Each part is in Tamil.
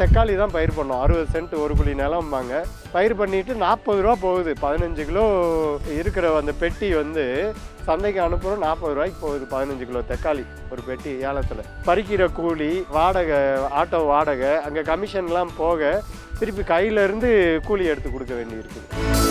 தக்காளி தான் பயிர் பண்ணோம். அறுபது சென்ட் ஒரு குழி நிலம்பாங்க. பயிர் பண்ணிட்டு நாற்பது ரூபா போகுது. பதினஞ்சு கிலோ இருக்கிற அந்த பெட்டி வந்து சந்தைக்கு அனுப்புகிறோம் நாற்பது ரூபாய்க்கு போகுது பதினஞ்சு கிலோ தக்காளி ஒரு பெட்டி ஏலத்தில். பறிக்கிற கூலி வாடகை ஆட்டோ வாடகை அங்கே கமிஷன்லாம் போக திருப்பி கையில இருந்து கூலி எடுத்து கொடுக்க வேண்டியிருக்குது. இருக்குது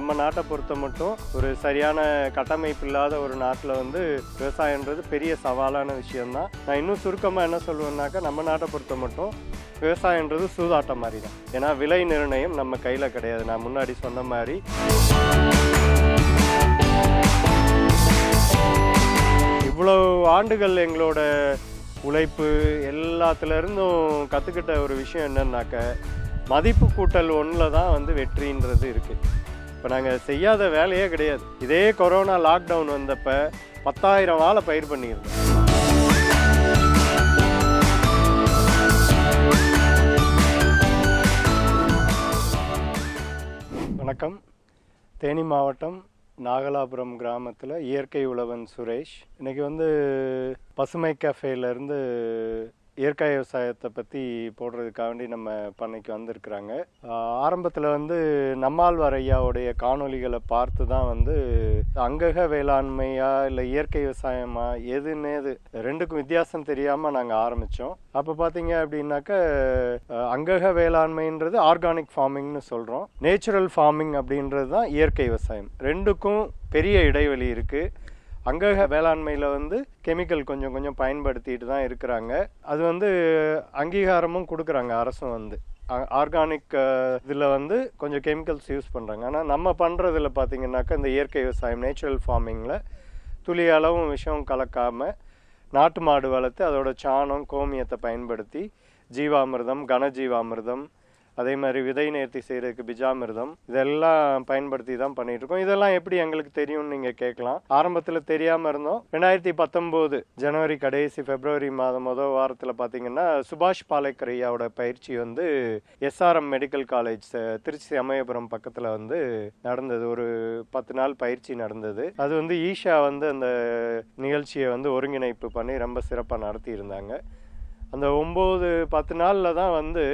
நம்ம நாட்டை பொறுத்த மட்டும் ஒரு சரியான கட்டமைப்பு இல்லாத ஒரு நாட்டில் வந்து விவசாயன்றது பெரிய சவாலான விஷயம்தான். நான் இன்னும் சுருக்கமாக என்ன சொல்லுவேன்னாக்கா நம்ம நாட்டை பொறுத்த மட்டும் விவசாயன்றது சூதாட்டம் மாதிரி தான் ஏன்னா விலை நிர்ணயம் நம்ம கையில் கிடையாது. நான் முன்னாடி சொன்ன மாதிரி. இவ்வளவு ஆண்டுகள் எங்களோட உழைப்பு எல்லாத்துலேருந்தும் கற்றுக்கிட்ட ஒரு விஷயம் என்னன்னாக்க மதிப்பு கூட்டல் ஒன்றில் தான் வந்து வெற்றின்றது இருக்குது இப்போ நாங்கள் செய்யாத வேலையே கிடையாது. இதே கொரோனா லாக்டவுன் வந்தப்போ பத்தாயிரம் வாழை பயிர் பண்ணியிருந்தோம். வணக்கம். தேனி மாவட்டம் நாகலாபுரம் கிராமத்தில் இயற்கை உழவன் சுரேஷ். இன்றைக்கி வந்து பசுமை கஃபேலேருந்து இயற்கை விவசாயத்தை பற்றி போடுறதுக்காக வேண்டி நம்ம பண்ணைக்கு வந்திருக்கிறாங்க. ஆரம்பத்தில் வந்து நம்மாழ்வார் ஐயாவுடைய காணொளிகளை பார்த்து தான் வந்து அங்கக வேளாண்மையா இல்லை இயற்கை விவசாயமா எதுன்னு எது ரெண்டுக்கும் வித்தியாசம் தெரியாமல் நாங்கள் ஆரம்பித்தோம் அப்போ பார்த்தீங்க அப்படின்னாக்க அங்கக வேளாண்மைன்றது ஆர்கானிக் ஃபார்மிங்னு சொல்கிறோம் நேச்சுரல் ஃபார்மிங் அப்படின்றது தான் இயற்கை விவசாயம். ரெண்டுக்கும் பெரிய இடைவெளி இருக்குது அங்கக வேளாண்மையில் வந்து கெமிக்கல் கொஞ்சம் கொஞ்சம் பயன்படுத்திட்டு தான் இருக்கிறாங்க. அது வந்து அங்கீகாரமும் கொடுக்குறாங்க அரசும் வந்து. ஆர்கானிக் இதில் வந்து கொஞ்சம் கெமிக்கல்ஸ் யூஸ் பண்ணுறாங்க ஆனால் நம்ம பண்ணுறதில் பார்த்தீங்கன்னாக்கா இந்த இயற்கை விவசாயம் நேச்சுரல் ஃபார்மிங்கில் துளி அளவும் விஷம் கலக்காமல் நாட்டு மாடு வளர்த்து அதோட சாணம் கோமியத்தை பயன்படுத்தி ஜீவாமிர்தம் கனஜீவாமிர்தம் அதே மாதிரி விதை நேர்த்தி செய்கிறதுக்கு பிஜாமிர்தம் இதெல்லாம் பயன்படுத்தி தான் பண்ணிட்டு இருக்கோம் இதெல்லாம் எப்படி எங்களுக்கு தெரியும்னு நீங்க கேட்கலாம். ஆரம்பத்தில் தெரியாம இருந்தோம். ரெண்டாயிரத்தி பத்தொன்பது ஜனவரி கடைசி பிப்ரவரி மாதம் முதல் வாரத்தில் பார்த்தீங்கன்னா சுபாஷ் பாலேக்கர் ஐயாவோட பயிற்சி வந்து SRM medical college Trichy Amayapuram பக்கத்தில் வந்து நடந்தது. ஒரு பத்து நாள் பயிற்சி நடந்தது. அது வந்து ஈஷா வந்து அந்த நிகழ்ச்சியை வந்து ஒருங்கிணைப்பு பண்ணி ரொம்ப சிறப்பாக நடத்தி இருந்தாங்க அந்த ஒம்பது பத்து நாளில் தான் வந்து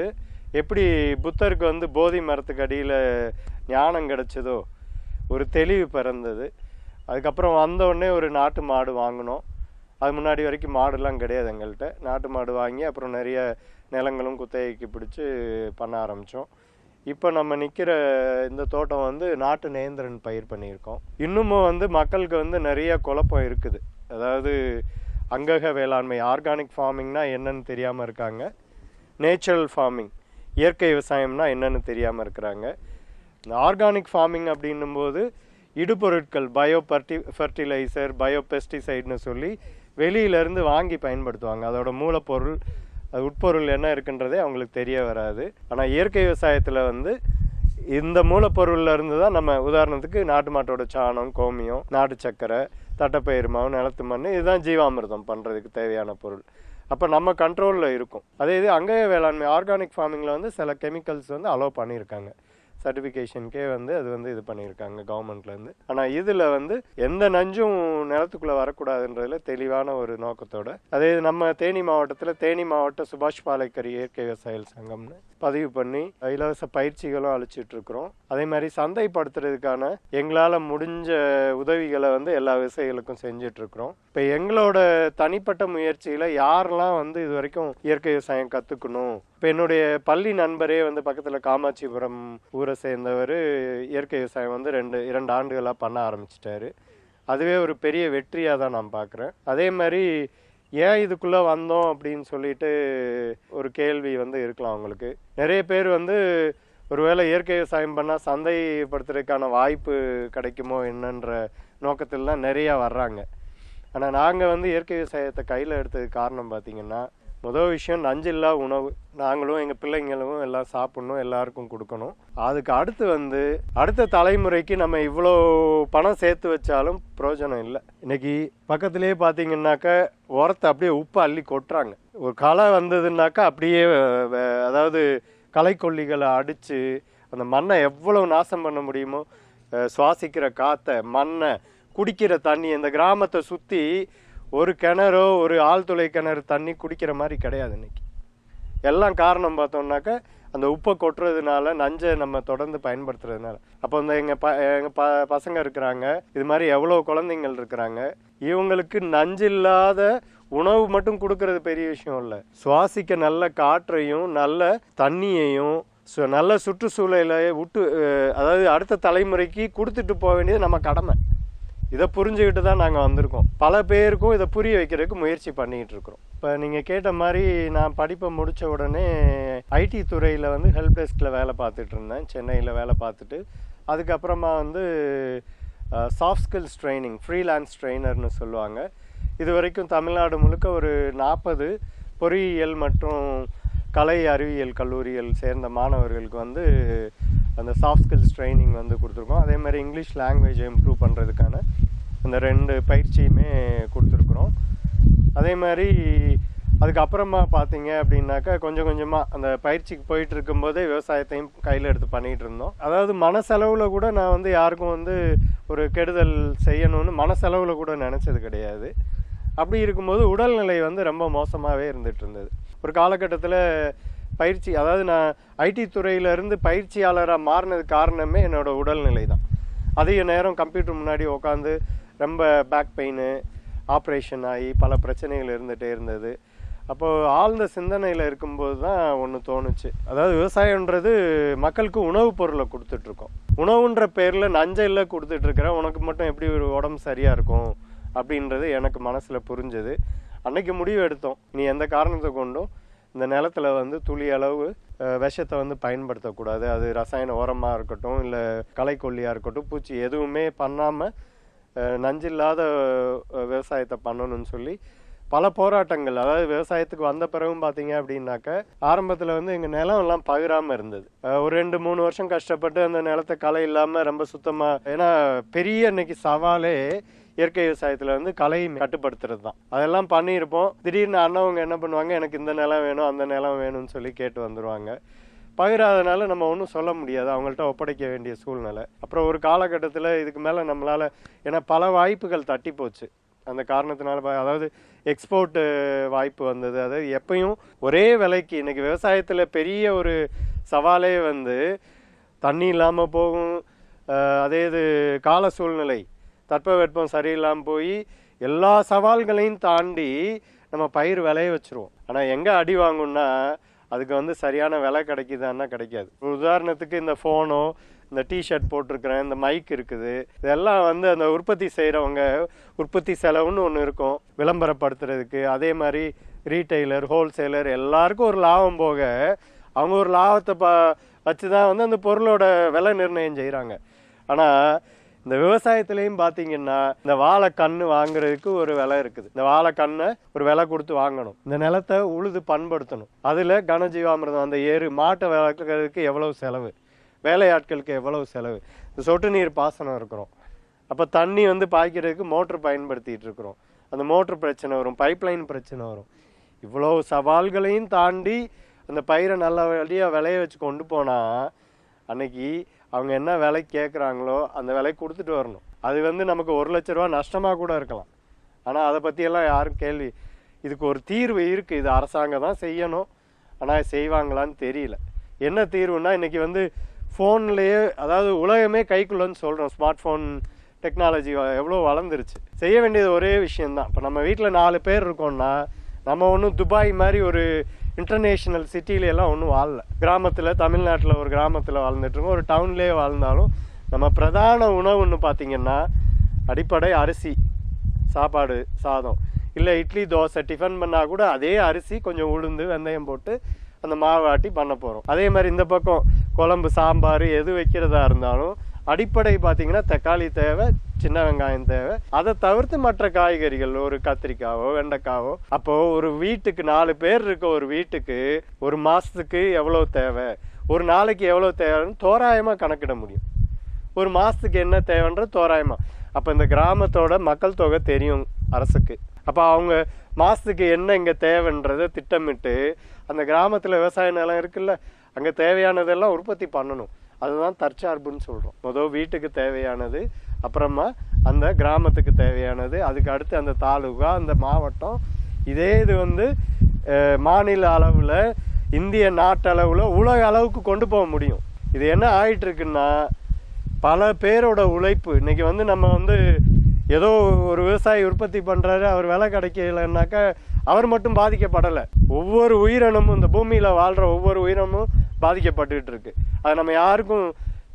எப்படி புத்தருக்கு வந்து போதி மரத்துக்கு அடியில் ஞானம் கிடச்சதோ ஒரு தெளிவு பிறந்தது. அதுக்கப்புறம் வந்தோடனே ஒரு நாட்டு மாடு வாங்கினோம். அது முன்னாடி வரைக்கும் மாடுலாம் கிடையாது எங்கள்கிட்ட. நாட்டு மாடு வாங்கி அப்புறம் நிறைய நிலங்களும் குத்தகைக்கு பிடிச்சி பண்ண ஆரம்பித்தோம் இப்போ நம்ம நிற்கிற இந்த தோட்டம் வந்து நாட்டு நேந்திரன் பயிர் பண்ணியிருக்கோம். இன்னமும் வந்து மக்களுக்கு வந்து நிறைய குழப்பம் இருக்குது. அதாவது அங்கக வேளாண்மை ஆர்கானிக் ஃபார்மிங்னா என்னன்னு தெரியாமல் இருக்காங்க. Natural farming. இயற்கை விவசாயம்னா என்னன்னு தெரியாமல் இருக்கிறாங்க. இந்த ஆர்கானிக் ஃபார்மிங் அப்படின்னும்போது இடுபொருட்கள் பயோ பர்டி ஃபர்டிலைசர் பயோ பெஸ்டிசைட்னு சொல்லி வெளியிலேருந்து வாங்கி பயன்படுத்துவாங்க. அதோட மூலப்பொருள் அது உட்பொருள் என்ன இருக்குன்றதே அவங்களுக்கு தெரிய வராது. ஆனால் இயற்கை விவசாயத்தில் வந்து இந்த மூலப்பொருள்ல இருந்து தான் நம்ம உதாரணத்துக்கு நாட்டு மாட்டோட சாணம் கோமியம் நாட்டு சக்கரை தட்டைப்பயிறு மாவு நிலத்து மண் இதுதான் ஜீவாமிர்தம் பண்ணுறதுக்கு தேவையான பொருள். அப்போ நம்ம கண்ட்ரோலில் இருக்கும். அதே இது அங்கேய வேளாண்மை ஆர்கானிக் ஃபார்மிங்கில் வந்து சில கெமிக்கல்ஸ் வந்து அலோவ் பண்ணியிருக்காங்க. சர்டிஃபிகேஷனுக்கே வந்து அது வந்து இது பண்ணியிருக்காங்க கவர்மெண்ட்லேருந்து ஆனால் இதில் வந்து எந்த நஞ்சும் நிலத்துக்குள்ளே வரக்கூடாதுன்றதுல தெளிவான ஒரு நோக்கத்தோட. அதே நம்ம தேனி மாவட்டத்தில் தேனி மாவட்ட சுபாஷ் பாலேக்கர் இயற்கை விவசாயிகள் சங்கம்னு பதிவு பண்ணி இலவச பயிற்சிகளும் அழிச்சிட்டு இருக்கிறோம் அதே மாதிரி சந்தைப்படுத்துறதுக்கான எங்களால் முடிஞ்ச உதவிகளை வந்து எல்லா விவசாயிகளுக்கும் செஞ்சுட்டு இருக்கிறோம் இப்போ எங்களோட தனிப்பட்ட முயற்சியில் யாரெல்லாம் வந்து இது வரைக்கும் இயற்கை விவசாயம் கற்றுக்கணும் இப்போ என்னுடைய பள்ளி நண்பரே வந்து பக்கத்தில் காமாட்சிபுரம் ஊரை சேர்ந்தவர் இயற்கை விவசாயம் வந்து ரெண்டு இரண்டு ஆண்டுகளாக பண்ண ஆரம்பிச்சிட்டாரு. அதுவே ஒரு பெரிய வெற்றியாக தான் நான் பார்க்குறேன் அதே மாதிரி ஏன் இதுக்குள்ளே வந்தோம் அப்படின்னு சொல்லிட்டு ஒரு கேள்வி வந்து இருக்கலாம் அவங்களுக்கு நிறைய பேர் வந்து ஒருவேளை இயற்கை விவசாயம் பண்ணால் சந்தைப்படுத்துறதுக்கான வாய்ப்பு கிடைக்குமோ என்னன்ற நோக்கத்தில் தான் நிறையா வர்றாங்க. ஆனால் நாங்கள் வந்து இயற்கை விவசாயத்தை கையில் எடுத்ததுக்கு காரணம் பார்த்திங்கன்னா முதல் விஷயம் நஞ்சில்லா உணவு. நாங்களும் எங்கள் பிள்ளைங்களும் எல்லாம் சாப்பிடணும் எல்லாருக்கும் கொடுக்கணும். அதுக்கு அடுத்து வந்து அடுத்த தலைமுறைக்கு நம்ம இவ்வளோ பணம் சேர்த்து வச்சாலும் பிரயோஜனம் இல்லை. இன்னைக்கு பக்கத்துலேயே பார்த்தீங்கன்னாக்கா உரத்தை அப்படியே உப்பு அள்ளி கொட்டுறாங்க. ஒரு களை வந்ததுன்னாக்கா அப்படியே அதாவது களைக்கொல்லிகளை அடித்து அந்த மண்ணை எவ்வளோ நாசம் பண்ண முடியுமோ சுவாசிக்கிற காற்றை மண்ணை குடிக்கிற தண்ணி இந்த கிராமத்தை சுற்றி ஒரு கிணறோ ஒரு ஆழ்துளை கிணறு தண்ணி குடிக்கிற மாதிரி கிடையாது இன்னைக்கு. எல்லாம் காரணம் பார்த்தோம்னாக்க அந்த உப்பை கொட்டுறதுனால நஞ்சை நம்ம தொடர்ந்து பயன்படுத்துறதுனால. அப்போ இந்த எங்கள் ப எங்கள் ப பசங்க இருக்கிறாங்க இது மாதிரி எவ்வளோ குழந்தைங்கள் இருக்கிறாங்க இவங்களுக்கு நஞ்சு இல்லாத உணவு மட்டும் கொடுக்கறது பெரிய விஷயம் இல்லை. சுவாசிக்க நல்ல காற்றையும் நல்ல தண்ணியையும் சு- நல்ல சுற்றுச்சூழலை விட்டு அதாவது அடுத்த தலைமுறைக்கு கொடுத்துட்டு போக வேண்டியது நம்ம கடமை. இதை புரிஞ்சுக்கிட்டு தான் நாங்கள் வந்திருக்கோம். பல பேருக்கும் இதை புரிய வைக்கிறதுக்கு முயற்சி பண்ணிக்கிட்டு இருக்கிறோம். இப்போ நீங்கள் கேட்ட மாதிரி நான் படிப்பை முடித்த உடனே ஐடி துறையில் வந்து ஹெல்ப் டெஸ்கில் வேலை பார்த்துட்டு இருந்தேன். சென்னையில் வேலை பார்த்துட்டு அதுக்கப்புறமா வந்து சாஃப்ட் ஸ்கில்ஸ் ட்ரைனிங் ஃப்ரீலான்ஸ் ட்ரெயினர்னு சொல்லுவாங்க. இது வரைக்கும் தமிழ்நாடு முழுக்க ஒரு நாற்பது பொறியியல் மற்றும் கலை அறிவியல் கல்லூரியில் சேர்ந்த மாணவர்களுக்கு வந்து அந்த சாஃப்ட் ஸ்கில்ஸ் ட்ரைனிங் வந்து கொடுத்துருக்கோம். அதே மாதிரி இங்கிலீஷ் லாங்குவேஜை இம்ப்ரூவ் பண்ணுறதுக்கான அந்த ரெண்டு பயிற்சியுமே கொடுத்துருக்குறோம். அதே மாதிரி அதுக்கப்புறமா பார்த்தீங்க அப்படின்னாக்கா கொஞ்சம் கொஞ்சமாக அந்த பயிற்சிக்கு போயிட்டு இருக்கும்போதே விவசாயத்தையும் கையில் எடுத்து பண்ணிகிட்டு இருந்தோம் அதாவது மனசெலவில் கூட நான் வந்து யாருக்கும் வந்து ஒரு கெடுதல் செய்யணும்னு மனசெலவில் கூட நினச்சது கிடையாது. அப்படி இருக்கும்போது உடல்நிலை வந்து ரொம்ப மோசமாகவே இருந்துகிட்டு இருந்தது. ஒரு காலகட்டத்தில் பயிற்சி அதாவது நான் ஐடி துறையிலேருந்து பயிற்சியாளராக மாறினது காரணமே என்னோட உடல்நிலை தான் அதிக நேரம் கம்ப்யூட்டர் முன்னாடி உட்காந்து ரொம்ப பேக் பெயின் ஆப்ரேஷன் ஆகி பல பிரச்சனைகள் இருந்துகிட்டே இருந்தது. அப்போது ஆழ்ந்த சிந்தனையில் இருக்கும்போது தான் ஒன்று தோணுச்சு. அதாவது விவசாயன்றது மக்களுக்கு உணவுப் பொருளை கொடுத்துட்ருக்கோம். உணவுன்ற பேரில் நஞ்சையில் கொடுத்துட்ருக்குறேன் உனக்கு மட்டும் எப்படி ஒரு உடம்பு சரியாக இருக்கும் அப்படின்றது எனக்கு மனசில் புரிஞ்சது. அன்னைக்கு முடிவு எடுத்தோம். நீ எந்த காரணத்தை கொண்டும் இந்த நிலத்துல வந்து துளி அளவு விஷத்தை வந்து பயன்படுத்தக்கூடாது. அது ரசாயன உரமாக இருக்கட்டும் இல்லை களைக்கொல்லியாக இருக்கட்டும் பூச்சி எதுவுமே பண்ணாமல் நஞ்சில்லாத விவசாயத்தை பண்ணணும்னு சொல்லி பல போராட்டங்கள் அதாவது விவசாயத்துக்கு வந்த பிறகும் பார்த்தீங்க அப்படின்னாக்க ஆரம்பத்தில் வந்து எங்கள் நிலம் எல்லாம் பகிராமல் இருந்தது. ஒரு ரெண்டு மூணு வருஷம் கஷ்டப்பட்டு அந்த நிலத்தை களை இல்லாமல் ரொம்ப சுத்தமாக ஏன்னா பெரிய இன்னைக்கு சவாலே இயற்கை விவசாயத்தில் வந்து கலையை கட்டுப்படுத்துறது தான் அதெல்லாம் பண்ணியிருப்போம். திடீர்னு அண்ணவங்க என்ன பண்ணுவாங்க? எனக்கு இந்த நிலம் வேணும் அந்த நிலம் வேணும்னு சொல்லி கேட்டு வந்துருவாங்க. பகிராதனால நம்ம ஒன்றும் சொல்ல முடியாது. அவங்கள்ட்ட ஒப்படைக்க வேண்டிய சூழ்நிலை. அப்புறம் ஒரு காலகட்டத்தில் இதுக்கு மேலே நம்மளால் ஏன்னா பல வாய்ப்புகள் தட்டி போச்சு. அந்த காரணத்தினால ப- அதாவது எக்ஸ்போர்ட்டு வாய்ப்பு வந்தது. அதாவது எப்பயும் ஒரே விலைக்கு இன்றைக்கி விவசாயத்தில் பெரிய ஒரு சவாலே வந்து தண்ணி இல்லாமல் போகும். அதே இது கால சூழ்நிலை. தட்பவெட்பம் சரியில்லாமல் போய் எல்லா சவால்களையும் தாண்டி நம்ம பயிர் விளைய வச்சிருவோம். ஆனால் எங்கே அடி வாங்கணும்னா அதுக்கு வந்து சரியான விலை கிடைக்குதான்னா கிடைக்காது. ஒரு உதாரணத்துக்கு இந்த ஃபோனோ இந்த டிஷர்ட் போட்டிருக்கிறேன் இந்த மைக் இருக்குது. இதெல்லாம் வந்து அந்த உற்பத்தி செய்கிறவங்க உற்பத்தி செலவுன்னு ஒன்று இருக்கும். விளம்பரப்படுத்துறதுக்கு அதே மாதிரி ரீட்டைலர் ஹோல்சேலர் எல்லாருக்கும் ஒரு லாபம் போக அவங்க ஒரு லாபத்தை ப வச்சு தான் வந்து அந்த பொருளோட விலை நிர்ணயம் செய்கிறாங்க ஆனால் இந்த விவசாயத்துலேயும் பார்த்தீங்கன்னா இந்த வாழை கன்று வாங்குறதுக்கு ஒரு விலை இருக்குது. இந்த வாழை கண்ணை ஒரு விலை கொடுத்து வாங்கணும். இந்த நிலத்தை உழுது பண்படுத்தணும். அதில் கனஜீவாமிரதம் அந்த ஏறு மாட்டை வளர்க்கறதுக்கு எவ்வளவு செலவு? வேலையாட்களுக்கு எவ்வளவு செலவு? இந்த சொட்டு நீர் பாசனம் இருக்கிறோம். அப்போ தண்ணி வந்து பாய்க்கிறதுக்கு மோட்ரு பயன்படுத்திட்டு இருக்கிறோம். அந்த மோட்ரு பிரச்சனை வரும் பைப்லைன் பிரச்சனை வரும். இவ்வளோ சவால்களையும் தாண்டி அந்த பயிரை நல்ல வழியாக விளைய வச்சு கொண்டு போனால் அன்னைக்கு அவங்க என்ன விலை கேட்குறாங்களோ அந்த விலை கொடுத்துட்டு வரணும். அது வந்து நமக்கு ஒரு லட்ச ரூபா நஷ்டமாக கூட இருக்கலாம். ஆனால் அதை பற்றியெல்லாம் யாரும் கேள்வி இதுக்கு ஒரு தீர்வு இருக்குது இது அரசாங்கம் தான் செய்யணும். ஆனால் செய்வாங்களான்னு தெரியல. என்ன தீர்வுனா இன்றைக்கி வந்து ஃபோன்லேயே அதாவது உலகமே கைக்குள்ளன்னு சொல்கிறோம் ஸ்மார்ட் ஃபோன் டெக்னாலஜி எவ்வளோ வளர்ந்துருச்சு. செய்ய வேண்டியது ஒரே விஷயந்தான் இப்போ நம்ம வீட்டில் நாலு பேர் இருக்கோம்னா நம்ம ஒன்றும் துபாய் மாதிரி ஒரு இன்டர்நேஷ்னல் சிட்டில ஒன்றும் வாழல. கிராமத்தில் தமிழ்நாட்டில் ஒரு கிராமத்தில் வாழ்ந்துட்டுருக்கோம் ஒரு டவுன்லேயே வாழ்ந்தாலும் நம்ம பிரதான உணவுன்னு பார்த்தீங்கன்னா அடிப்படை அரிசி சாப்பாடு சாதம். இல்லை இட்லி தோசை டிஃபன் பண்ணால் கூட அதே அரிசி கொஞ்சம் உளுந்து வெந்தயம் போட்டு அந்த மாவு ஆட்டி பண்ண போகிறோம் அதே மாதிரி இந்த பக்கம் குழம்பு சாம்பார் எது வைக்கிறதா இருந்தாலும் அடிப்படை பார்த்தீங்கன்னா தக்காளி தேவை சின்ன வெங்காயம் தேவை. அதை தவிர்த்து மற்ற காய்கறிகள் ஒரு கத்திரிக்காவோ வெண்டைக்காவோ அப்போ ஒரு வீட்டுக்கு நாலு பேர் இருக்க ஒரு வீட்டுக்கு ஒரு மாசத்துக்கு எவ்வளவு தேவை? ஒரு நாளைக்கு எவ்வளவு தேவைன்னு தோராயமா கணக்கிட முடியும். ஒரு மாசத்துக்கு என்ன தேவைன்றது தோராயமா. அப்ப இந்த கிராமத்தோட மக்கள் தொகை தெரியும் அரசுக்கு. அப்ப அவங்க மாசத்துக்கு என்ன இங்க தேவைன்றதை திட்டமிட்டு அந்த கிராமத்துல விவசாய நிலம் இருக்குல்ல அங்க தேவையானதெல்லாம் உற்பத்தி பண்ணணும். அதுதான் தற்சார்புன்னு சொல்கிறோம் மொதல் வீட்டுக்கு தேவையானது அப்புறமா அந்த கிராமத்துக்கு தேவையானது அதுக்கு அடுத்து அந்த தாலுகா அந்த மாவட்டம். இதே இது வந்து மாநில அளவில் இந்திய நாட்டளவில் உலக அளவுக்கு கொண்டு போக முடியும். இது என்ன ஆயிட்டுருக்குன்னா பல பேரோட உழைப்பு. இன்றைக்கி வந்து நம்ம வந்து ஏதோ ஒரு விவசாயி உற்பத்தி பண்ணுறாரு அவர் விலை கிடைக்கலன்னாக்கா அவர் மட்டும் பாதிக்கப்படலை. ஒவ்வொரு உயிரினமும் இந்த பூமியில் வாழ்கிற ஒவ்வொரு உயிரினமும் பாதிக்கப்பட்டுக்கிட்டு இருக்கு. அது நம்ம யாருக்கும்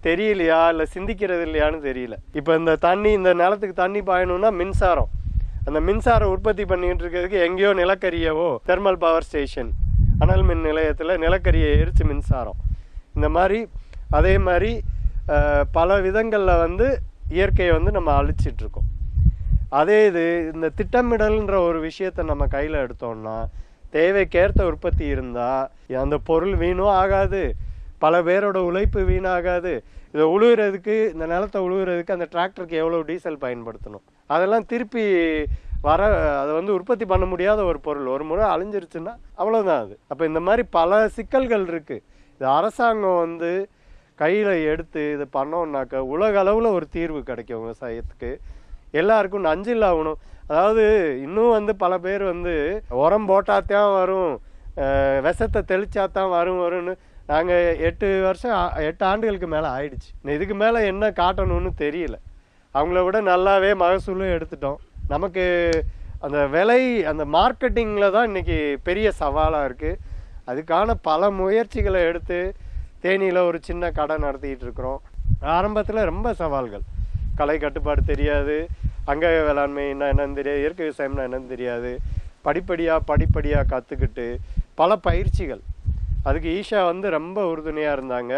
தெரியலையா? இல்லை சிந்திக்கிறது இல்லையான்னு தெரியல. இப்போ இந்த தண்ணி இந்த நிலத்துக்கு தண்ணி பாயணும்னா மின்சாரம். அந்த மின்சாரம் உற்பத்தி பண்ணிக்கிட்டு இருக்கிறதுக்கு எங்கேயோ நிலக்கரியவோ தெர்மல் பவர் ஸ்டேஷன் அனல் மின் நிலையத்தில் நிலக்கரியை எரிச்சு மின்சாரம். இந்த மாதிரி அதே மாதிரி பல விதங்களில் வந்து இயற்கையை வந்து நம்ம அழிச்சிட்டு இருக்கோம். அதே இது இந்த திட்டமிடல்ன்ற ஒரு விஷயத்தை நம்ம கையில் எடுத்தோம்னா தேவைக்கேற்ற உற்பத்தி இருந்தால் அந்த பொருள் வீணும் ஆகாது. பல பேரோட உழைப்பு வீணாகாது. இதை உழுவுறதுக்கு இந்த நிலத்தை உழுவுறதுக்கு அந்த டிராக்டருக்கு எவ்வளோ டீசல் பயன்படுத்தணும்? அதெல்லாம் திருப்பி வர அதை வந்து உற்பத்தி பண்ண முடியாத ஒரு பொருள். ஒரு முறை அழிஞ்சிருச்சுன்னா அவ்வளோதான் அது. அப்போ இந்த மாதிரி பல சிக்கல்கள் இருக்குது இது அரசாங்கம் வந்து கையில் எடுத்து இது பண்ணோம்னாக்க உலக அளவில் ஒரு தீர்வு கிடைக்கும் விவசாயத்துக்கு. எல்லாருக்கும் நஞ்சில்லா உணவு அதாவது இன்னும் வந்து பல பேர் வந்து உரம் போட்டாத்தான் வரும் விஷத்தை தெளிச்சாத்தான் வரும் வரும்னு நாங்கள் எட்டு வருஷம் எட்டு ஆண்டுகளுக்கு மேலே ஆயிடுச்சு. இதுக்கு மேலே என்ன காட்டணும்னு தெரியல. அவங்கள விட நல்லாவே மகசூலும் எடுத்துட்டோம். நமக்கு அந்த விலை அந்த மார்க்கெட்டிங்கில் தான் இன்னைக்கு பெரிய சவாலாக இருக்குது அதுக்கான பல முயற்சிகளை எடுத்து தேனியில் ஒரு சின்ன கடை நடத்திக்கிட்டு இருக்கிறோம். ஆரம்பத்தில் ரொம்ப சவால்கள். கலை கட்டுப்பாடு தெரியாது. அங்கக வேளாண்மைன்னா என்னன்னு தெரியாது இயற்கை விவசாயம்னா என்னன்னு தெரியாது. படிப்படியாக படிப்படியாக கற்றுக்கிட்டு பல பயிற்சிகள். அதுக்கு ஈஷா வந்து ரொம்ப உறுதுணையாக இருந்தாங்க.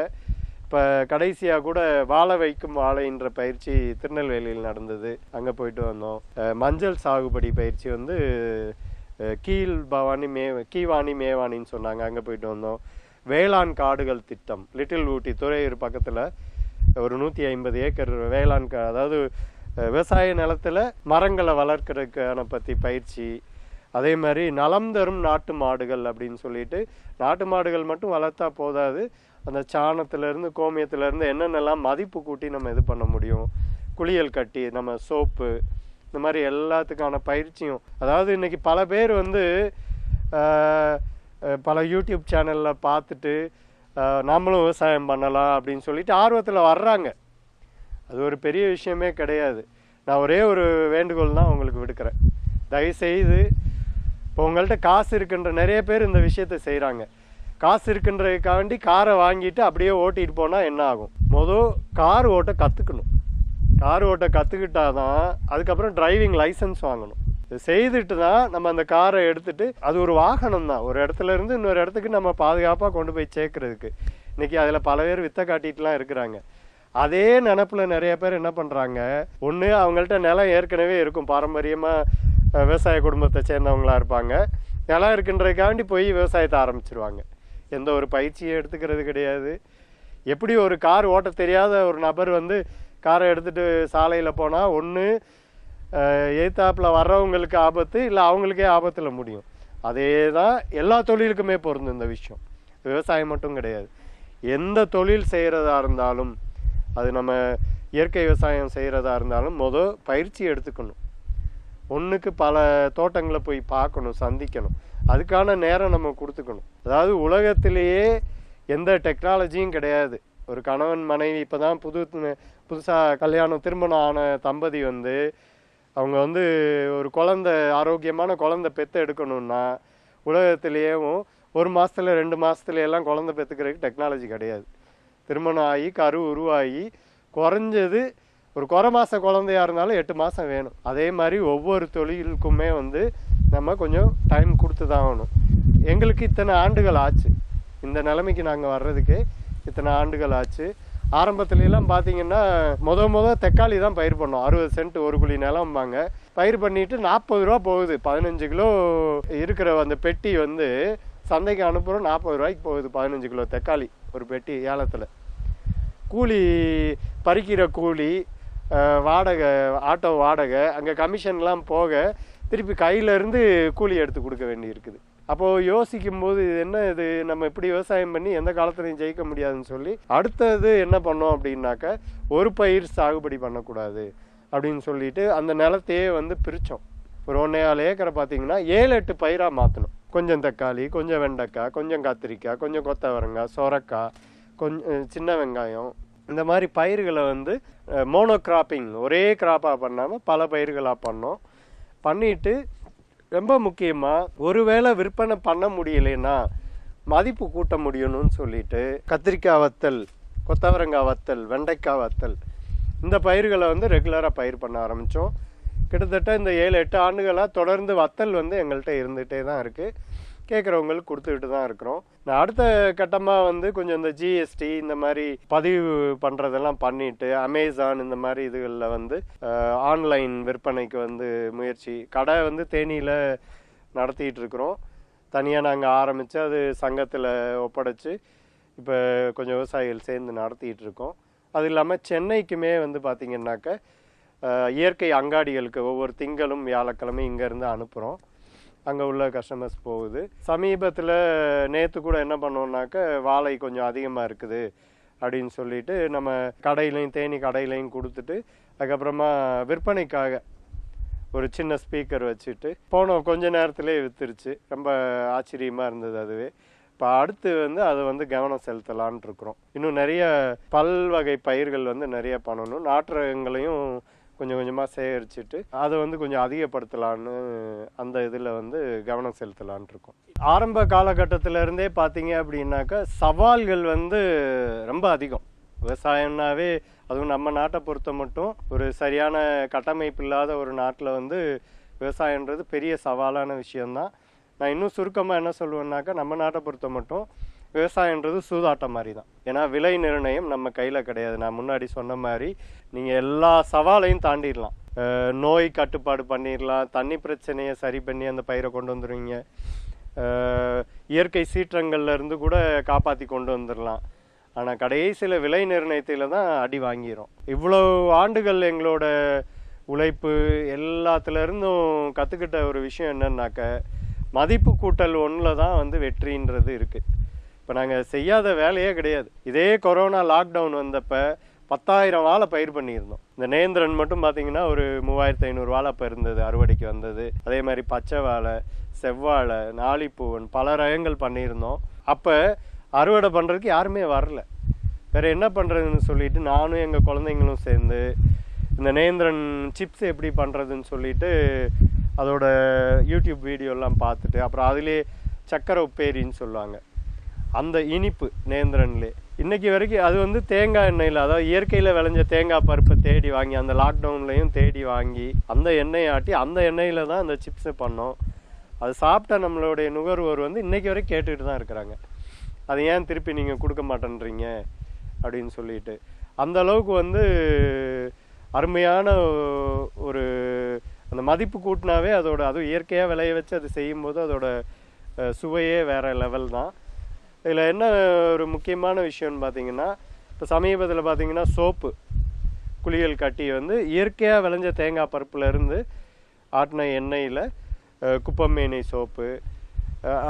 இப்போ கடைசியாக கூட வாழை வைக்கும் வாழைன்ற பயிற்சி திருநெல்வேலியில் நடந்தது. அங்கே போயிட்டு வந்தோம். மஞ்சள் சாகுபடி பயிற்சி வந்து கீழ் பவானி மே கீவாணி மேவாணின்னு சொன்னாங்க. அங்கே போயிட்டு வந்தோம். வேளாண் காடுகள் திட்டம். லிட்டில் ஊட்டி துறையூர் பக்கத்தில் ஒரு நூற்றி ஐம்பது ஏக்கர் வேளாண் கா அதாவது விவசாய நிலத்தில் மரங்களை வளர்க்கறதுக்கான பற்றி பயிற்சி அதே மாதிரி நலம் தரும் நாட்டு மாடுகள் அப்படின்னு சொல்லிட்டு நாட்டு மாடுகள் மட்டும் வளர்த்தா போதாது. அந்த சாணத்திலேருந்து கோமியத்திலேருந்து என்னென்னலாம் மதிப்பு கூட்டி நம்ம இது பண்ண முடியும்? குளியல் கட்டி நம்ம சோப்பு இந்த மாதிரி எல்லாத்துக்கான பயிற்சியும். அதாவது இன்றைக்கி பல பேர் வந்து பல யூடியூப் சேனலில் பார்த்துட்டு நம்மளும் விவசாயம் பண்ணலாம் அப்படின்னு சொல்லிட்டு ஆர்வத்தில் வர்றாங்க. அது ஒரு பெரிய விஷயமே கிடையாது. நான் ஒரே ஒரு வேண்டுகோள் தான் உங்களுக்கு விடுக்கிறேன். தயவுசெய்து இப்போ உங்கள்கிட்ட காசு இருக்கின்ற நிறைய பேர் இந்த விஷயத்த செய்கிறாங்க காசு இருக்கின்றதுக்காண்டி காரை வாங்கிட்டு அப்படியே ஓட்டிட்டு போனால் என்ன ஆகும்? மொதல் கார் ஓட்ட கற்றுக்கணும் கார் ஓட்ட கற்றுக்கிட்டாதான் அதுக்கப்புறம் டிரைவிங் லைசன்ஸ் வாங்கணும். இது செய்துட்டு தான் நம்ம அந்த காரை எடுத்துட்டு அது ஒரு வாகனம் தான். ஒரு இடத்துல இருந்து இன்னொரு இடத்துக்கு நம்ம பாதுகாப்பாக கொண்டு போய் சேர்க்கறதுக்கு. இன்னைக்கு அதில் பல பேர் வித்த காட்டிகிட்டுலாம் இருக்கிறாங்க. அதே நினப்பில் நிறைய பேர் என்ன பண்ணுறாங்க ஒன்று அவங்கள்ட்ட நிலம் ஏற்கனவே இருக்கும். பாரம்பரியமாக விவசாய குடும்பத்தை சேர்ந்தவங்களா இருப்பாங்க. நிலம் இருக்குன்றதுக்காண்டி போய் விவசாயத்தை ஆரம்பிச்சிருவாங்க. எந்த ஒரு பயிற்சியும் எடுத்துக்கிறது கிடையாது. எப்படி ஒரு கார் ஓட்ட தெரியாத ஒரு நபர் வந்து காரை எடுத்துகிட்டு சாலையில் போனால் ஒன்று எய்த்தாப்பில் வர்றவங்களுக்கு ஆபத்து இல்லை அவங்களுக்கே ஆபத்தில் முடியும். அதே தான் எல்லா தொழிலுக்குமே பொருந்தும் இந்த விஷயம். விவசாயம் மட்டும் கிடையாது. எந்த தொழில் செய்கிறதா இருந்தாலும் அது நம்ம இயற்கை விவசாயம் செய்கிறதா இருந்தாலும் மொதல் பயிற்சி எடுத்துக்கணும். ஒன்றுக்கு பல தோட்டங்களை போய் பார்க்கணும் சந்திக்கணும். அதுக்கான நேரம் நம்ம கொடுத்துக்கணும். அதாவது உலகத்திலேயே எந்த டெக்னாலஜியும் கிடையாது. ஒரு கணவன் மனைவி இப்போ தான் புது புதுசாக கல்யாணம் திருமணம் ஆன தம்பதி வந்து அவங்க வந்து ஒரு குழந்தை ஆரோக்கியமான குழந்தை பெற்று எடுக்கணும்னா உலகத்திலேயேவும் ஒரு மாதத்துல ரெண்டு மாதத்துல எல்லாம் குழந்தை பெற்றுக்கிறதுக்கு டெக்னாலஜி கிடையாது. திருமணம் ஆகி கரு உருவாகி குறைஞ்சது ஒரு குறை மாத குழந்தையா இருந்தாலும் எட்டு மாதம் வேணும். அதே மாதிரி ஒவ்வொரு தொழிலுக்குமே வந்து நம்ம கொஞ்சம் டைம் கொடுத்து தான் ஆகணும். எங்களுக்கு இத்தனை ஆண்டுகள் ஆச்சு. இந்த நிலைமைக்கு நாங்கள் வர்றதுக்கு இத்தனை ஆண்டுகள் ஆச்சு. ஆரம்பத்துலலாம் பார்த்தீங்கன்னா முத முத தக்காளி தான் பயிர் பண்ணோம். அறுபது சென்ட் ஒரு குழி நிலம்பாங்க. பயிர் பண்ணிட்டு நாற்பது ரூபா போகுது. பதினஞ்சு கிலோ இருக்கிற அந்த பெட்டி வந்து சந்தைக்கு அனுப்புகிறோம் நாற்பது ரூபாய்க்கு போகுது பதினஞ்சு கிலோ தக்காளி. ஒரு பெட்டி ஏலத்தில். கூலி பறிக்கிற கூலி வாடகை ஆட்டோ வாடகை அங்கே கமிஷன்லாம் போக திருப்பி கையில இருந்து கூலி எடுத்து கொடுக்க வேண்டி இருக்குது அப்போது யோசிக்கும் போது இது என்ன இது? நம்ம இப்படி விவசாயம் பண்ணி எந்த காலத்துலையும் ஜெயிக்க முடியாதுன்னு சொல்லி அடுத்தது என்ன பண்ணோம் அப்படின்னாக்க ஒரு பயிர் சாகுபடி பண்ணக்கூடாது அப்படின்னு சொல்லிட்டு அந்த நிலத்தையே வந்து பிரித்தோம் ஒரு ஒன்றேகால் ஏக்கரை பார்த்தீங்கன்னா ஏழு எட்டு பயிராக மாற்றணும் கொஞ்சம் தக்காளி கொஞ்சம் வெண்டைக்காய் கொஞ்சம் கத்திரிக்காய் கொஞ்சம் கொத்தவரங்காய் சொரக்காய் கொஞ்சம் சின்ன வெங்காயம். இந்த மாதிரி பயிர்களை வந்து மோனோ கிராப்பிங் ஒரே கிராப்பாக பண்ணாமல் பல பயிர்களாக பண்ணோம். பண்ணிட்டு ரொம்ப முக்கியமாக ஒருவேளை விற்பனை பண்ண முடியலைன்னா மதிப்பு கூட்ட முடியணும்னு சொல்லிட்டு கத்திரிக்காய் வத்தல் கொத்தவரங்காய் வத்தல் வெண்டைக்காய் வத்தல் இந்த பயிர்களை வந்து ரெகுலராக பயிர் பண்ண ஆரம்பித்தோம் கிட்டத்தட்ட இந்த ஏழு எட்டு ஆண்டுகளாக தொடர்ந்து வத்தல் வந்து எங்கள்கிட்ட இருந்துகிட்டே தான் இருக்குது கேட்குறவங்களுக்கு கொடுத்துக்கிட்டு தான் இருக்கிறோம். நான் அடுத்த கட்டமாக வந்து கொஞ்சம் இந்த ஜிஎஸ்டி இந்த மாதிரி பதிவு பண்ணுறதெல்லாம் பண்ணிட்டு அமேசான் இந்த மாதிரி இதுகளில் வந்து ஆன்லைன் விற்பனைக்கு வந்து முயற்சி கடை வந்து தேனியில் நடத்திட்டு இருக்கிறோம். தனியாக நாங்கள் ஆரம்பித்து அது சங்கத்தில் ஒப்படைச்சு இப்போ கொஞ்சம் விவசாயிகள் சேர்ந்து நடத்திட்டு இருக்கோம். அது இல்லாமல் சென்னைக்குமே வந்து பார்த்திங்கன்னாக்க இயற்கை அங்காடிகளுக்கு ஒவ்வொரு திங்களும் வியாழக்கிழமை இங்கேருந்து அனுப்புகிறோம் அங்கே உள்ள கஸ்டமர்ஸ் போகுது. சமீபத்தில் நேற்று கூட என்ன பண்ணோம்னாக்க வாழை கொஞ்சம் அதிகமாக இருக்குது அப்படின்னு சொல்லிட்டு நம்ம கடையிலையும் தேனி கடையிலையும் கொடுத்துட்டு அதுக்கப்புறமா விற்பனைக்காக ஒரு சின்ன ஸ்பீக்கர் வச்சுட்டு போனோம். கொஞ்ச நேரத்திலே வித்துருச்சு. ரொம்ப ஆச்சரியமாக இருந்தது அதுவே. இப்போ அடுத்து வந்து அதை வந்து கவனம் செலுத்தலான் இருக்கிறோம். இன்னும் நிறைய பல்வகை பயிர்கள் வந்து நிறைய பண்ணணும். நாட்டு ரகங்களையும் கொஞ்சம் கொஞ்சமாக சேகரிச்சுட்டு அதை வந்து கொஞ்சம் அதிகப்படுத்தலான்னு அந்த இதில் வந்து கவனம் செலுத்தலான் இருக்கோம். ஆரம்ப காலகட்டத்திலேருந்தே பார்த்தீங்க அப்படின்னாக்கா சவால்கள் வந்து ரொம்ப அதிகம். விவசாயம்னாவே அதுவும் நம்ம நாட்டை பொறுத்த மட்டும் ஒரு சரியான கட்டமைப்பு இல்லாத ஒரு நாட்டில் வந்து விவசாயன்றது பெரிய சவாலான விஷயம்தான். நான் இன்னும் சுருக்கமாக என்ன சொல்லுவேன்னாக்கா நம்ம நாட்டை பொறுத்த மட்டும் விவசாயன்றது சூதாட்டம் மாதிரி தான் ஏன்னா விலை நிர்ணயம் நம்ம கையில் கிடையாது. நான் முன்னாடி சொன்ன மாதிரி நீங்கள் எல்லா சவாலையும் தாண்டிடலாம். நோய் கட்டுப்பாடு பண்ணிடலாம். தண்ணி பிரச்சனையை சரி பண்ணி அந்த பயிரை கொண்டு வந்துடுவீங்க இயற்கை சீற்றங்கள்ல இருந்து கூட காப்பாற்றி கொண்டு வந்துடலாம். ஆனால் கடைசியில் விலை நிர்ணயத்தில் தான் அடி வாங்கிடும் இவ்வளோ ஆண்டுகள் எங்களோட உழைப்பு எல்லாத்துலேருந்தும் கற்றுக்கிட்ட ஒரு விஷயம் என்னன்னாக்க மதிப்பு கூட்டல் ஒன்றில் தான் வந்து வெற்றின்றது இருக்குது இப்போ நாங்கள் செய்யாத வேலையே கிடையாது. இதே கொரோனா லாக்டவுன் வந்தப்ப பத்தாயிரம் வாழை பயிர் பண்ணியிருந்தோம். இந்த நேந்திரன் மட்டும் பார்த்தீங்கன்னா ஒரு மூவாயிரத்து ஐநூறு வாழை அப்போ இருந்தது அறுவடைக்கு வந்தது. அதே மாதிரி பச்சை வாழை செவ்வாழை நாளிப்பூவன் பல ரகங்கள் பண்ணியிருந்தோம். அப்போ அறுவடை பண்ணுறதுக்கு யாருமே வரல. வேற என்ன பண்ணுறதுன்னு சொல்லிட்டு நானும் எங்கள் குழந்தைங்களும் சேர்ந்து இந்த நேந்திரன் சிப்ஸ் எப்படி பண்ணுறதுன்னு சொல்லிட்டு அதோட யூடியூப் வீடியோலாம் பார்த்துட்டு அப்புறம் அதிலே சக்கரை உப்பேரின்னு சொல்லுவாங்க. அந்த இனிப்பு நேந்திரன்லே. இன்னைக்கு வரைக்கும் அது வந்து தேங்காய் எண்ணெயில் அதாவது இயற்கையில் விளைஞ்ச தேங்காய் பருப்பை தேடி வாங்கி அந்த லாக்டவுன்லையும் தேடி வாங்கி அந்த எண்ணெயை ஆட்டி அந்த எண்ணெயில் தான் அந்த சிப்ஸை பண்ணோம். அது சாப்பிட்ட நம்மளுடைய நுகர்வோர் வந்து இன்றைக்கி வரைக்கும் கேட்டுக்கிட்டு தான் இருக்கிறாங்க. அது ஏன் திருப்பி நீங்கள் கொடுக்க மாட்டேன்றீங்க? அப்படின்னு சொல்லிட்டு. அந்த அளவுக்கு வந்து அருமையான ஒரு அந்த மதிப்பு கூட்டினாவே அதோட அதுவும் இயற்கையாக விளைய வச்சு அது செய்யும்போது அதோட சுவையே வேறு லெவல் தான். இதில் என்ன ஒரு முக்கியமான விஷயம்னு பார்த்தீங்கன்னா இப்போ சமீபத்தில் பார்த்தீங்கன்னா சோப்பு குளியல் கட்டி வந்து இயற்கையாக விளைஞ்ச தேங்காய் பருப்புலேருந்து ஆட்டின எண்ணெயில் குப்பமேனி சோப்பு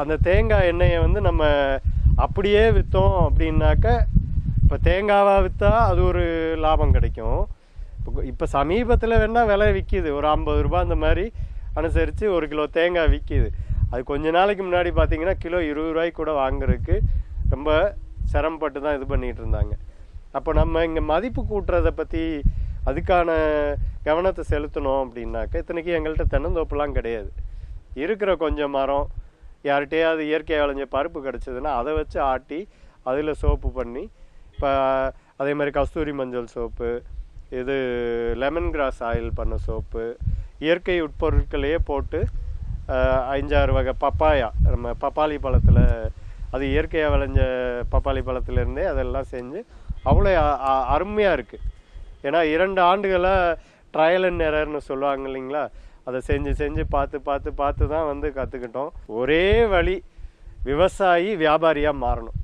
அந்த தேங்காய் எண்ணெயை வந்து நம்ம அப்படியே விற்றோம் அப்படின்னாக்க இப்போ தேங்காவாக விற்றா அது ஒரு லாபம் கிடைக்கும். இப்போ இப்போ சமீபத்தில் வேணால் விலை விற்கிது ஒரு ஐம்பது ரூபா அந்த மாதிரி அனுசரித்து ஒரு கிலோ தேங்காய் விற்கிது அது கொஞ்ச நாளைக்கு முன்னாடி பார்த்தீங்கன்னா கிலோ இருபது ரூபாய்க்கு கூட வாங்குறதுக்கு ரொம்ப சிரமப்பட்டு தான் இது பண்ணிகிட்டு இருந்தாங்க. அப்போ நம்ம இங்கே மதிப்பு கூட்டுறதை பற்றி அதுக்கான கவனத்தை செலுத்தணும் அப்படின்னாக்க இத்தனைக்கு எங்கள்கிட்ட தென்னந்தோப்புலாம் கிடையாது. இருக்கிற கொஞ்சம் மரம் யார்கிட்டையாவது இயற்கை விளைஞ்ச பருப்பு கிடச்சதுன்னா அதை வச்சு ஆட்டி அதில் சோப்பு பண்ணி இப்போ அதே மாதிரி கஸ்தூரி மஞ்சள் சோப்பு இது லெமன் கிராஸ் ஆயில் பண்ண சோப்பு இயற்கை உட்பொருட்களையே போட்டு அஞ்சாறு வகை பப்பாயா. நம்ம பப்பாளி பழத்தில் அது இயற்கையாக விளைஞ்ச பப்பாளி பழத்துலேருந்தே அதெல்லாம் செஞ்சு அவ்வளோ அருமையாக இருக்குது ஏன்னா இரண்டு ஆண்டுகளாக ட்ரையல் அண்ட் எரர்னு சொல்லுவாங்க இல்லைங்களா? அதை செஞ்சு செஞ்சு பார்த்து பார்த்து பார்த்து தான் வந்து கற்றுக்கிட்டோம் ஒரே வழி விவசாயி வியாபாரியாக மாறணும்.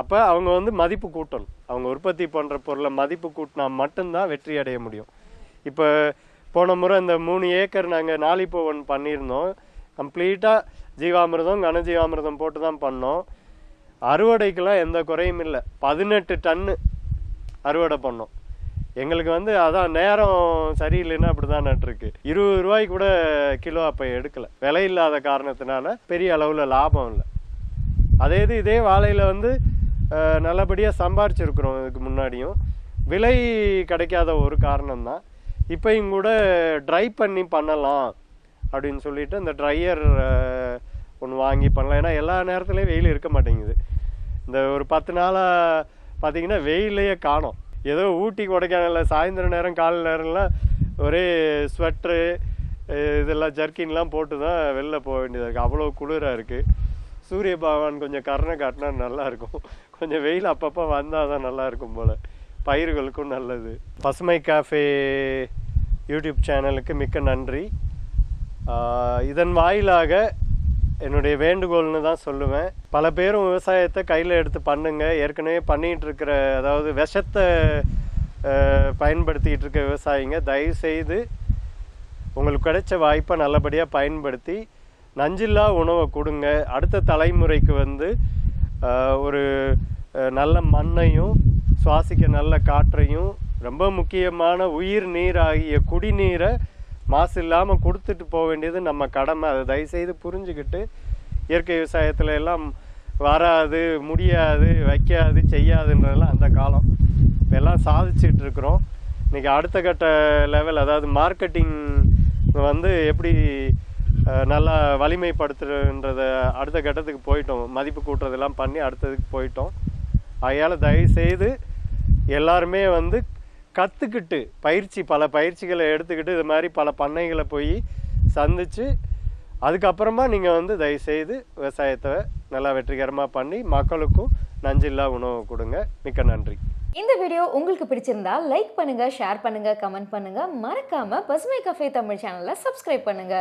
அப்போ அவங்க வந்து மதிப்பு கூட்டணும். அவங்க உற்பத்தி பண்ணுற பொருளை மதிப்பு கூட்டினா மட்டும்தான் வெற்றி அடைய முடியும். இப்போ போன முறை இந்த மூணு ஏக்கர் நாங்கள் நாளிப்போவன் பண்ணியிருந்தோம். கம்ப்ளீட்டாக ஜீவாமிர்தம் கனஜீவாமிர்தம் போட்டு தான் பண்ணோம். அறுவடைக்கெல்லாம் எந்த குறையும் இல்லை. பதினெட்டு டன்னு அறுவடை பண்ணோம். எங்களுக்கு வந்து அதான் நேரம் சரியில்லைன்னா அப்படி தான் நட்டுருக்கு இருபது ரூபாய்க்கு கூட கிலோ அப்போ எடுக்கலை. விலை இல்லாத காரணத்தினால பெரிய அளவில் லாபம் இல்லை. அதே இது இதே வாழையில் வந்து நல்லபடியாக சம்பாரிச்சிருக்கிறோம் இதுக்கு முன்னாடியும். விலை கிடைக்காத ஒரு காரணம் தான் இப்பையும் கூட ட்ரை பண்ணி பண்ணலாம் அப்படின்னு சொல்லிட்டு அந்த ட்ரையர் ஒன்று வாங்கி பண்ணலாம். ஏன்னா எல்லா நேரத்துலையும் வெயில் இருக்க மாட்டேங்குது. இந்த ஒரு பத்து நாளாக பார்த்தீங்கன்னா வெயிலையே காணோம். ஏதோ ஊட்டி கொடைக்கானலில் சாயந்தர நேரம் காலை நேரம்லாம் ஒரே ஸ்வெட்ரு இதெல்லாம் ஜர்க்கின்லாம் போட்டு தான் வெளில போக வேண்டியதாக இருக்குது அவ்வளோ குளிராக இருக்குது சூரிய பகவான் கொஞ்சம் கருணை காட்டினா நல்லாயிருக்கும் கொஞ்சம் வெயில் அப்பப்போ வந்தால் தான் நல்லாயிருக்கும் போல். பயிர்களுக்கும் நல்லது. பசுமை காஃபே யூடியூப் சேனலுக்கு மிக்க நன்றி. இதன் வாயிலாக என்னுடைய வேண்டுகோள்னு தான் சொல்லுவேன். பல பேரும் விவசாயத்தை கையில் எடுத்து பண்ணுங்க. ஏற்கனவே பண்ணிகிட்டு இருக்கிற அதாவது விஷத்தை பயன்படுத்திகிட்டு இருக்க விவசாயிங்க தயவு செய்து உங்களுக்கு கிடைச்ச வாய்ப்பை நல்லபடியாக பயன்படுத்தி நஞ்சில்லா உணவை கொடுங்க. அடுத்த தலைமுறைக்கு வந்து ஒரு நல்ல மண்ணையும் சுவாசிக்க நல்ல காற்றையும் ரொம்ப முக்கியமான உயிர் நீர் ஆகிய குடிநீரை மாசு இல்லாமல் கொடுத்துட்டு போக வேண்டியது நம்ம கடமை. அதை தயவுசெய்து புரிஞ்சுக்கிட்டு இயற்கை விவசாயத்துல எல்லாம் வராது முடியாது வைக்காது செய்யாதுன்றதெல்லாம் அந்த காலம். இப்ப எல்லாம் சாதிச்சுட்டு இருக்கிறோம். இன்னைக்கு அடுத்த கட்ட லெவல் அதாவது மார்க்கெட்டிங் வந்து எப்படி நல்லா வலிமைப்படுத்துறன்றத அடுத்த கட்டத்துக்கு போயிட்டோம். மதிப்பு கூட்டுறதெல்லாம் பண்ணி அடுத்ததுக்கு போயிட்டோம். அதையால் தயவுசெய்து எல்லாருமே வந்து கற்றுக்கிட்டு பயிற்சி பல பயிற்சிகளை எடுத்துக்கிட்டு இது மாதிரி பல பண்ணைகளை போய் சந்திச்சு அதுக்கப்புறமா நீங்கள் வந்து தயவுசெய்து விவசாயத்தை நல்லா வெற்றிகரமாக பண்ணி மக்களுக்கும் நஞ்சில்லா உணவு கொடுங்க. மிக்க நன்றி. இந்த வீடியோ உங்களுக்கு பிடிச்சிருந்தா லைக் பண்ணுங்க ஷேர் பண்ணுங்க கமெண்ட் பண்ணுங்க. மறக்காம பசுமை கஃபே தமிழ் சேனலை சப்ஸ்கிரைப் பண்ணுங்க.